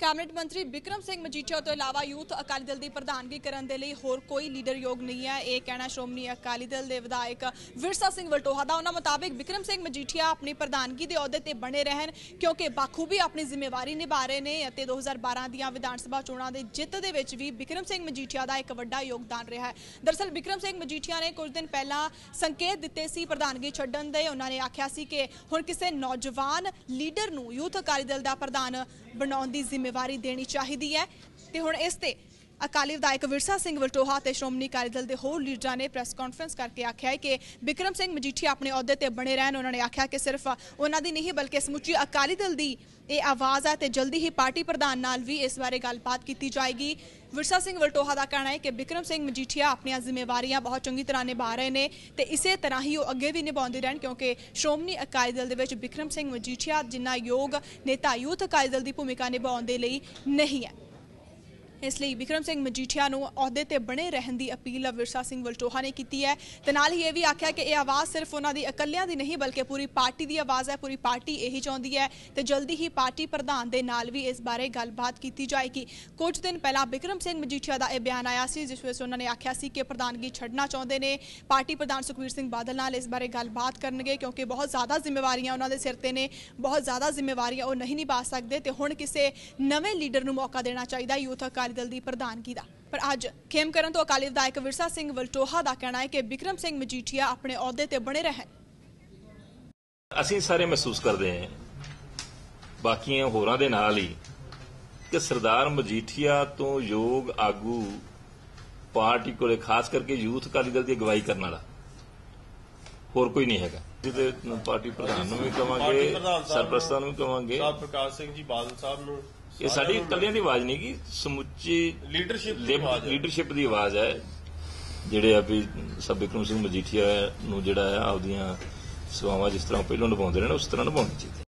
Cabinet ਮੰਤਰੀ ਬਿਕਰਮ ਸਿੰਘ ਮਜੀਠੀਆ ਤੋਂ ਇਲਾਵਾ ਯੂਥ ਅਕਾਲੀ ਦਲ ਦੀ ਪ੍ਰਧਾਨਗੀ ਕਰਨ ਦੇ ਲਈ ਹੋਰ ਕੋਈ ਲੀਡਰ ਯੋਗ ਨਹੀਂ ਹੈ। ਇਹ ਕਹਿਣਾ ਸ਼੍ਰੋਮਣੀ ਅਕਾਲੀ ਦਲ ਦੇ ਵਿਧਾਇਕ ਵਿਰਸਾ ਸਿੰਘ ਵਲਟੋਹਾ ਦਾ। ਉਹਨਾਂ ਮੁਤਾਬਿਕ ਬਿਕਰਮ ਸਿੰਘ ਮਜੀਠੀਆ ਆਪਣੀ ਪ੍ਰਧਾਨਗੀ ਦੇ ਅਹੁਦੇ ਤੇ ਬਣੇ ਰਹਿਣ ਕਿਉਂਕਿ ਬਾਖੂਬੀ ਆਪਣੀ ਜ਼ਿੰਮੇਵਾਰੀ ਨਿਭਾ ਰਹੇ ਨੇ ਅਤੇ 2012 ਦੀਆਂ ਵਿਧਾਨ ਸਭਾ ਚੋਣਾਂ ਦੇ ਜਿੱਤ ਦੇ ਵਿੱਚ ਵੀ ਬਿਕਰਮ ਸਿੰਘ ਮਜੀਠੀਆ ਦਾ ਇੱਕ ਵੱਡਾ ਯੋਗਦਾਨ ਰਿਹਾ ਹੈ। ਦਰਸਲ ਬਿਕਰਮ ਸਿੰਘ ਮਜੀਠੀਆ ਨੇ ਕੁਝ ਦਿਨ ਪਹਿਲਾਂ ਸੰਕੇਤ ਦਿੱਤੇ ਸੀ ਪ੍ਰਧਾਨਗੀ ਛੱਡਣ ਦੇ। ਉਹਨਾਂ ਨੇ ਆਖਿਆ ਸੀ ਕਿ ਹੁਣ ਕਿਸੇ ਨੌਜਵਾਨ ਲੀਡਰ ਨੂੰ ਯੂਥ ਅਕਾਲੀ ਦਲ ਦਾ ਪ੍ਰਧਾਨ ਬਣਾਉਣ ਦੀ ਜ਼ਿੰਮੇਵਾਰੀ ਦੇਣੀ ਚਾਹੀਦੀ ਹੈ। ਤੇ ਹੁਣ ਇਸ ਤੇ ਅਕਾਲੀ ਵਿਧਾਇਕ ਵਿਰਸਾ ਸਿੰਘ ਵਲਟੋਹਾ ਤੇ ਸ਼੍ਰੋਮਣੀ ਅਕਾਲੀ ਦਲ ਦੇ ਹੋਰ ਲੀਡਰਾਂ ਨੇ ਪ੍ਰੈਸ ਕਾਨਫਰੰਸ ਕਰਕੇ ਆਖਿਆ ਹੈ ਕਿ ਬਿਕਰਮ ਸਿੰਘ ਮਜੀਠੀਆ ਆਪਣੇ ਅਹੁਦੇ ਤੇ ਬਣੇ ਰਹਿਣ, ਉਹਨਾਂ ਨੇ ਆਖਿਆ ਕਿ ਸਿਰਫ ਉਹਨਾਂ ਦੀ ਨਹੀਂ, ਬਲਕਿ ਸਮੁੱਚੀ ਅਕਾਲੀ ਦਲ ਦੀ ਇਹ ਆਵਾਜ਼ ਹੈ ਤੇ ਜਲਦੀ ਹੀ ਪਾਰਟੀ ਪ੍ਰਧਾਨ ਨਾਲ ਵੀ ਇਸ ਬਾਰੇ ਗੱਲਬਾਤ ਕੀਤੀ ਜਾਏਗੀ। ਵਿਰਸਾ ਸਿੰਘ ਵਲਟੋਹਾ ਦਾ ਕਹਿਣਾ ਹੈ ਕਿ ਬਿਕਰਮ ਸਿੰਘ ਮਜੀਠੀਆ ਆਪਣੀਆਂ ਜ਼ਿੰਮੇਵਾਰੀਆਂ ਬਹੁਤ ਚੰਗੀ ਤਰ੍ਹਾਂ ਨਿਭਾ ਰਹੇ ਨੇ ਤੇ ਇਸੇ ਤਰ੍ਹਾਂ ਹੀ ਉਹ ਅੱਗੇ ਵੀ ਨਿਭਾਉਂਦੇ ਰਹਿਣ, ਕਿਉਂਕਿ ਸ਼੍ਰੋਮਣੀ ਅਕਾਲੀ ਦਲ ਦੇ ਵਿੱਚ ਬਿਕਰਮ ਸਿੰਘ ਮਜੀਠੀਆ ਜਿੰਨਾ ਯੋਗ ਨੇਤਾ ਯੂਥ ਅਕਾਲੀ ਦਲ ਦੀ ਭੂਮਿਕਾ ਨਿਭਾਉਣ ਦੇ ਲਈ ਨਹੀਂ ਹੈ। ਇਸ ਲਈ ਵਿਕਰਮ ਸਿੰਘ ਮਜੀਠੀਆ ਨੂੰ ਅਹੁਦੇ ਤੇ ਬਣੇ ਰਹਿਣ ਦੀ ਅਪੀਲ ਵਿਰਸਾ ਸਿੰਘ ਵਲਟੋਹਾ ਨੇ ਕੀਤੀ ਹੈ। ਤੇ ਨਾਲ ਹੀ ਇਹ ਵੀ ਆਖਿਆ ਕਿ ਇਹ ਆਵਾਜ਼ ਸਿਰਫ ਉਹਨਾਂ ਦੀ ਇਕੱਲਿਆਂ ਦੀ ਨਹੀਂ, ਬਲਕਿ ਪੂਰੀ ਪਾਰਟੀ ਦੀ ਆਵਾਜ਼ ਹੈ। ਪੂਰੀ ਪਾਰਟੀ ਇਹੀ ਚਾਹੁੰਦੀ ਹੈ ਤੇ ਜਲਦੀ ਹੀ ਪਾਰਟੀ ਪ੍ਰਧਾਨ ਦੇ ਨਾਲ ਵੀ ਇਸ ਬਾਰੇ ਗੱਲਬਾਤ ਕੀਤੀ ਜਾਏਗੀ। ਕੁਝ ਦਿਨ ਪਹਿਲਾਂ ਵਿਕਰਮ ਸਿੰਘ ਮਜੀਠੀਆ ਦਾ ਇਹ ਬਿਆਨ ਆਇਆ ਸੀ, ਜਿਸ ਵਿੱਚ ਉਹਨਾਂ ਨੇ ਆਖਿਆ ਸੀ ਕਿ ਪ੍ਰਧਾਨਗੀ ਛੱਡਣਾ ਚਾਹੁੰਦੇ ਨੇ। ਪਾਰਟੀ ਪ੍ਰਧਾਨ ਸੁਖਵੀਰ ਸਿੰਘ ਬਾਦਲ ਨਾਲ ਇਸ ਬਾਰੇ ਗੱਲਬਾਤ ਕਰਨਗੇ, ਕਿਉਂਕਿ ਬਹੁਤ ਜ਼ਿਆਦਾ ਜ਼ਿੰਮੇਵਾਰੀਆਂ ਉਹਨਾਂ ਦੇ ਸਿਰ ਤੇ ਨੇ। ਬਹੁਤ ਜ਼ਿਆਦਾ ਜ਼ਿੰਮੇਵਾਰੀਆਂ ਉਹ ਨਹੀਂ ਨਿਭਾ ਸਕਦੇ ਤੇ ਹੁਣ ਕਿਸੇ ਨਵੇਂ ਲੀਡਰ ਨੂੰ ਮੌਕਾ ਦੇਣਾ ਚਾਹੀਦਾ ਯੂਥ ਅਕਾਲੀ ਦਲ ਦੀ ਪ੍ਰਧਾਨਗੀ ਦਾ। ਪਰ ਅੱਜ ਖੇਮ ਕਰਨ ਤੋਂ ਅਕਾਲੀ ਵਿਧਾਇਕ ਵਿਰਸਾ ਸਿੰਘ ਵਲਟੋਹਾ ਦਾ ਕਹਿਣਾ ਹੈ ਕਿ ਬਿਕਰਮ ਸਿੰਘ ਮਜੀਠੀਆ ਆਪਣੇ ਅਹੁਦੇ ਤੇ ਬਣੇ ਰਹਿਣ। ਅਸੀਂ ਸਾਰੇ ਮਹਿਸੂਸ ਕਰਦੇ ਹਾਂ ਬਾਕੀਆਂ ਹੋਰਾਂ ਦੇ ਨਾਲ ਹੀ ਕਿ ਸਰਦਾਰ ਮਜੀਠੀਆ ਤੋਂ ਯੋਗ ਆਗੂ ਪਾਰਟੀ ਕੋਲੇ ਖਾਸ ਕਰਕੇ ਯੂਥ ਅਕਾਲੀ ਦਲ ਦੀ ਅਗਵਾਈ ਕਰਨ ਵਾਲਾ। ਹੋਰ ਕੋਈ ਨਹੀਂ ਹੈਗਾ। ਜਿਹਦੇ ਪਾਰਟੀ ਪ੍ਰਧਾਨ ਨੂੰ ਵੀ ਕਵਾਂਗੇ ਸਰਪ੍ਰਸਤਾਂ ਨੂੰ ਵੀ ਕਵਾਂਗੇ। ਪ੍ਰਕਾਸ਼ ਸਿੰਘ ਜੀ ਬਾਦਲ ਸਾਹਿਬ ਨੂੰ ਇਹ ਸਾਡੀ ਇਕੱਲਿਆਂ ਦੀ ਆਵਾਜ਼ ਨਹੀਂ ਗੀ ਸਮੁੱਚੀ ਲੀਡਰਸ਼ਿਪ ਦੀ ਆਵਾਜ਼ ਹੈ। ਲੀਡਰਸ਼ਿਪ ਦੀ ਆਵਾਜ਼ ਹੈ ਜਿਹੜੇ ਆ ਵੀ ਸਭ ਬਿਕਰਮ ਸਿੰਘ ਮਜੀਠੀਆ ਨੂੰ ਜਿਹੜਾ ਹੈ ਆਪਦੀਆਂ ਸੇਵਾਵਾਂ ਜਿਸ ਤਰ੍ਹਾਂ ਪਹਿਲਾਂ ਨਿਭਾਉਂਦੇ ਰਹੇ ਨੇ ਉਸ ਤਰ੍ਹਾਂ ਨਿਭਾਉਣੀ ਚਾਹੀਦੀ